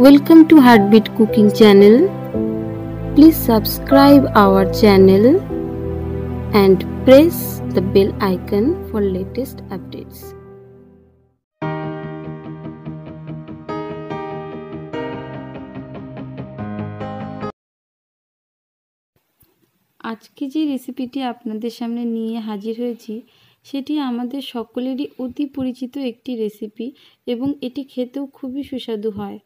Welcome to Heartbeat Cooking channel. Please subscribe our channel and press the bell icon for latest updates. আজকে যে রেসিপিটি আপনাদের সামনে নিয়ে হাজির হয়েছি সেটি আমাদের সকলেরই অতি পরিচিত একটি রেসিপি এবং এটি খেতেও খুবই সুস্বাদু হয়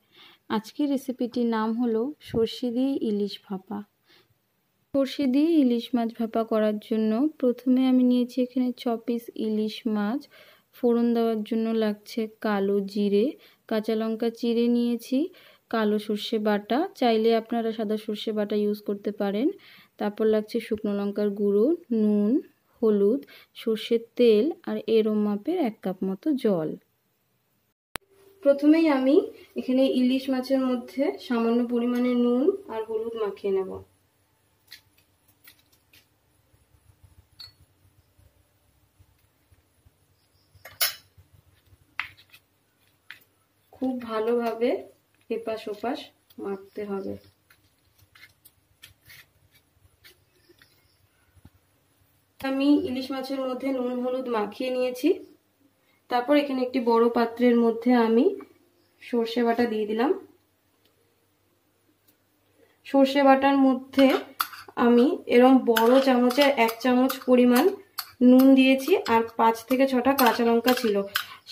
আজকের রেসিপিটির নাম হলো সর্ষে দিয়ে ইলিশ ভাপা। সর্ষে দিয়ে ইলিশ মাছ ভাপা করার জন্য প্রথমে আমি নিয়েছি এখানে ছ পিস ইলিশ মাছ। ফোড়ন দেওয়ার জন্য লাগছে কালো জিরে, কাঁচা লঙ্কা চিড়ে নিয়েছি, কালো সর্ষে বাটা। চাইলে আপনারা সাদা সর্ষে বাটা ইউজ করতে পারেন। তারপর লাগছে শুকনো লঙ্কার গুঁড়ো, নুন, হলুদ, সর্ষের তেল আর এরম মাপের এক কাপ মতো জল। প্রথমেই আমি এখানে ইলিশ মাছের মধ্যে সামান্য পরিমাণে নুন আর হলুদ মাখিয়ে নেব। খুব ভালোভাবে এপাশ ওপাশ মাখতে হবে। আমি ইলিশ মাছের মধ্যে নুন হলুদ মাখিয়ে নিয়েছি। তারপর এখানে একটি বড় পাত্রের মধ্যে আমি সর্ষে বাটা দিয়ে দিলাম। সর্ষে বাটার মধ্যে আমি এরম বড় চামচের এক চামচ পরিমাণ নুন দিয়েছি আর পাঁচ থেকে ছটা কাঁচা লঙ্কা ছিল।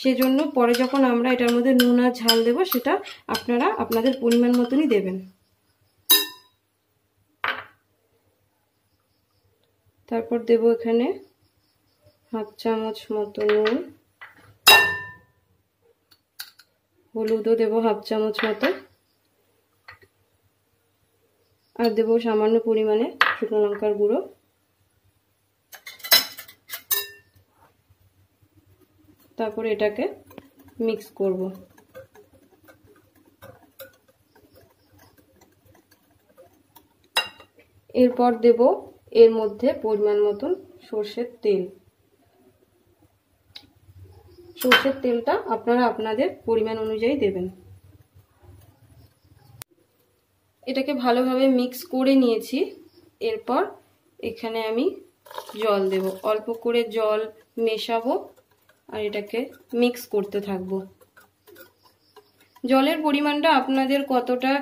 সেজন্য পরে যখন আমরা এটার মধ্যে নুন আর ঝাল দেব, সেটা আপনারা আপনাদের পরিমাণ মতনই দেবেন। তারপর দেব এখানে হাফ চামচ মতো নুন। হলুদও দেবো হাফ চামচ মতো। আর দেবো সামান্য পরিমাণে শুকনো লঙ্কার গুঁড়ো। তারপর এটাকে মিক্স করব। এরপর দেব এর মধ্যে পরিমাণ মতন সর্ষের তেল। সর্ষের তেলটা আপনারা আপনাদের পরিমাণ অনুযায়ী দেবেন। এটাকে ভালোভাবে মিক্স করে নিয়েছি। এরপর এখানে আমি জল দেব। অল্প করে জল মেশাবো আর এটাকে মিক্স করতে থাকব। জলের পরিমাণটা আপনাদের কতটা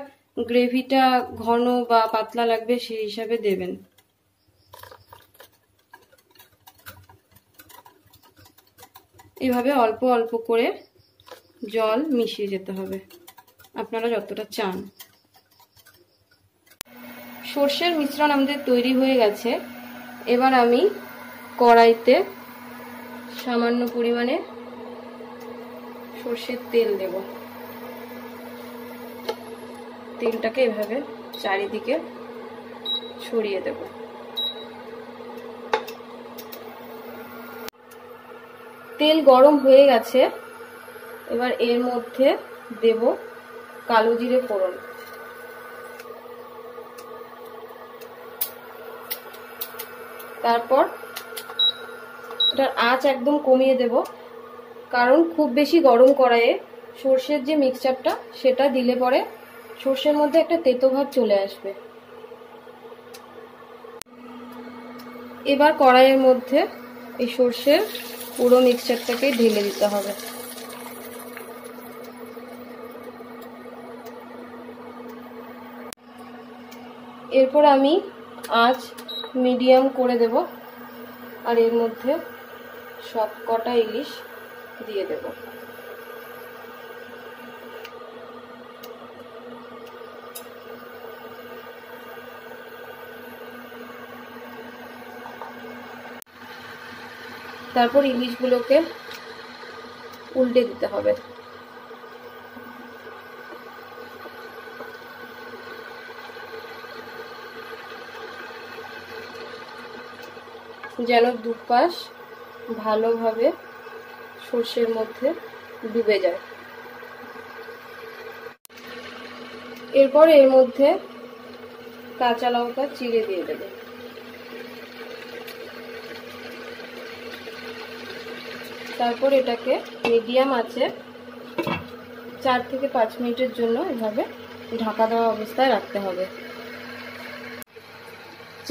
গ্রেভিটা ঘন বা পাতলা লাগবে সেই হিসাবে দেবেন। এভাবে অল্প অল্প করে জল মিশিয়ে যেতে হবে। আপনারা যতটা চান। সর্ষের মিশ্রণ আমাদের তৈরি হয়ে গেছে। এবার আমি কড়াইতে সামান্য পরিমাণে সর্ষের তেল দেব। তেলটাকে এভাবে চারিদিকে ছড়িয়ে দেব। তেল গরম হয়ে গেছে। এবার এর মধ্যে দেব কালো জিরে ফোড়ন। তারপর এটার আঁচ একদম কমিয়ে দেব, কারণ খুব বেশি গরম কড়াইয়ে সর্ষের যে মিক্সচারটা সেটা দিলে পরে সর্ষের মধ্যে একটা তেতো ভাব চলে আসবে। এবার কড়াইয়ের মধ্যে এই সর্ষের পুরো মিক্সচারটাকে ঢেলে দিতে হবে। এরপর আমি আঁচ মিডিয়াম করে দেব আর এর মধ্যে সব কটা ইলিশ দিয়ে দেব। তারপর ইলিশগুলোকে উল্টে দিতে হবে। যেন দুপাশ ভালোভাবে সর্ষের মধ্যে ডুবে যায়। এরপর এর মধ্যে কাঁচা লঙ্কা চিড়ে দিয়ে দেবে। তারপর এটাকে মিডিয়াম আছে, চার থেকে পাঁচ মিনিটের জন্য এভাবে ঢাকা দেওয়া অবস্থায় রাখতে হবে।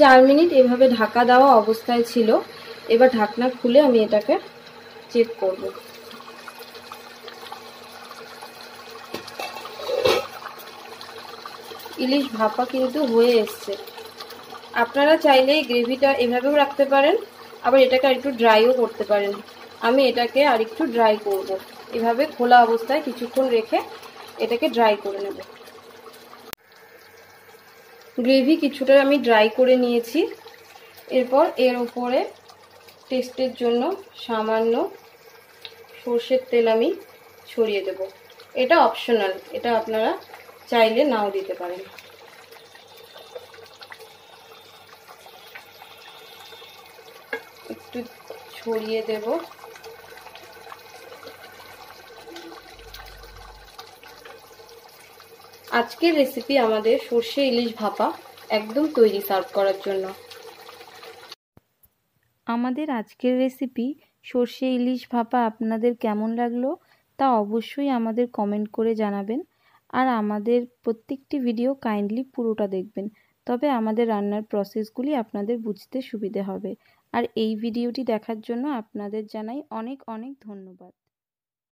চার মিনিট এভাবে ঢাকা দেওয়া অবস্থায় ছিল। এবার ঢাকনা খুলে আমি এটাকে চেক করব। ইলিশ ভাপা কিন্তু হয়ে এসছে। আপনারা চাইলে গ্রেভিটা এভাবেও রাখতে পারেন, আবার এটাকে আর একটু ড্রাইও করতে পারেন। আমি এটাকে আর একটু ড্রাই করব। এভাবে খোলা অবস্থায় কিছুক্ষণ রেখে এটাকে ড্রাই করে নেব। গ্রেভি কিছুটা আমি ড্রাই করে নিয়েছি। এরপর এর উপরে টেস্টের জন্য সামান্য সর্ষের তেল আমি ছড়িয়ে দেব। এটা অপশনাল এটা আপনারা চাইলে নাও দিতে পারেন। একটু ছড়িয়ে দেব। আজকের রেসিপি আমাদের সর্ষে ইলিশ ভাপা একদম তৈরি সার্ভ করার জন্য। আমাদের আজকের রেসিপি সর্ষে ইলিশ ভাপা আপনাদের কেমন লাগল তা অবশ্যই আমাদের কমেন্ট করে জানাবেন। আর আমাদের প্রত্যেকটি ভিডিও কাইন্ডলি পুরোটা দেখবেন। তবে আমাদের রান্নার প্রসেসগুলি আপনাদের বুঝতে সুবিধে হবে। আর এই ভিডিওটি দেখার জন্য আপনাদের জানাই অনেক অনেক ধন্যবাদ।